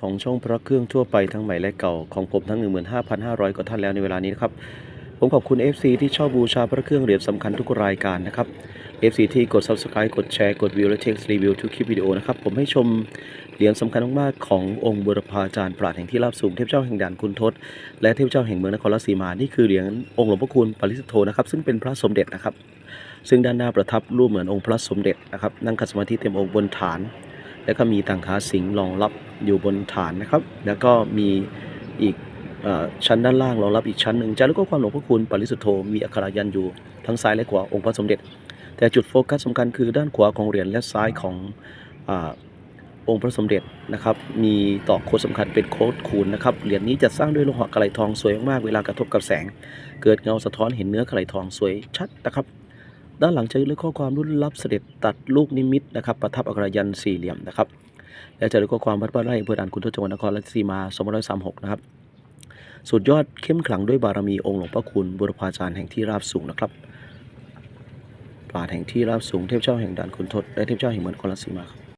ของช่องพระเครื่องทั่วไปทั้งใหม่และเก่าของผมทั้ง 15,500 กว่าท่านแล้วในเวลานี้นะครับ ผมขอบคุณ FC ที่ชอบบูชาพระเครื่องเหรียญสำคัญทุกรายการนะครับ FC ที่กด Subscribe กดแชร์กดวิวและเทครีวิวทุกคลิปวิดีโอนะครับ ผมให้ชมเหรียญสำคัญมากๆขององค์บุรพาจารย์ปราดแห่งที่ราบสูงเทพเจ้าแห่งด่านคุณทศและเทพเจ้าแห่งเมืองนครราชสีมานี่คือเหรียญองค์หลวงพ่อคูณปริสุทธโธนะครับซึ่งเป็นพระสมเด็จนะครับ ซึ่งด้านหน้าประทับรูปเหมือนองค์พระสมเด็จนะครับนั่งขัดสมาธิเต็มองค์บนฐาน แล้วก็มีต่างขาสิงห์รองรับอยู่บนฐานนะครับ แล้วก็มีอีกอชั้นด้านล่างรองรับอีกชั้นหนึ่งจารึกความหลวงพ่อคูณปริสุทธโธมีอักขระยันอยู่ทั้งซ้ายและขวาองค์พระสมเด็จ แต่จุดโฟกัสสำคัญคือด้านขวาของเหรียญและซ้ายของอองค์พระสมเด็จนะครับ มีต่อกโค้ดสำคัญเป็นโค้ดคูณนะครับ เหรียญนี้จะสร้างด้วยโลหะกระไหลทองสวยมากเวลากระทบกับแสง เกิดเงาสะท้อนเห็นเนื้อกระไหลทองสวยชัดนะครับ ด้านหลังจะลึกข้อความรุ่นรับเสด็จตัดลูกนิมิตนะครับประทับอักรยันสี่เหลี่ยมนะครับและจะลึกข้อความวัดบ้านไร่อำเภอด่านคุณทศจังหวัดนครราชสีมา2536นะครับสุดยอดเข้มขลังด้วยบารมีองค์หลวงพ่อคุณบุรพาจารย์แห่งที่ราบสูงนะครับปราดแห่งที่ราบสูงเทพเจ้าแห่งด่านคุณทศและเทพเจ้าแห่งเมืองนครราชสีมาครับ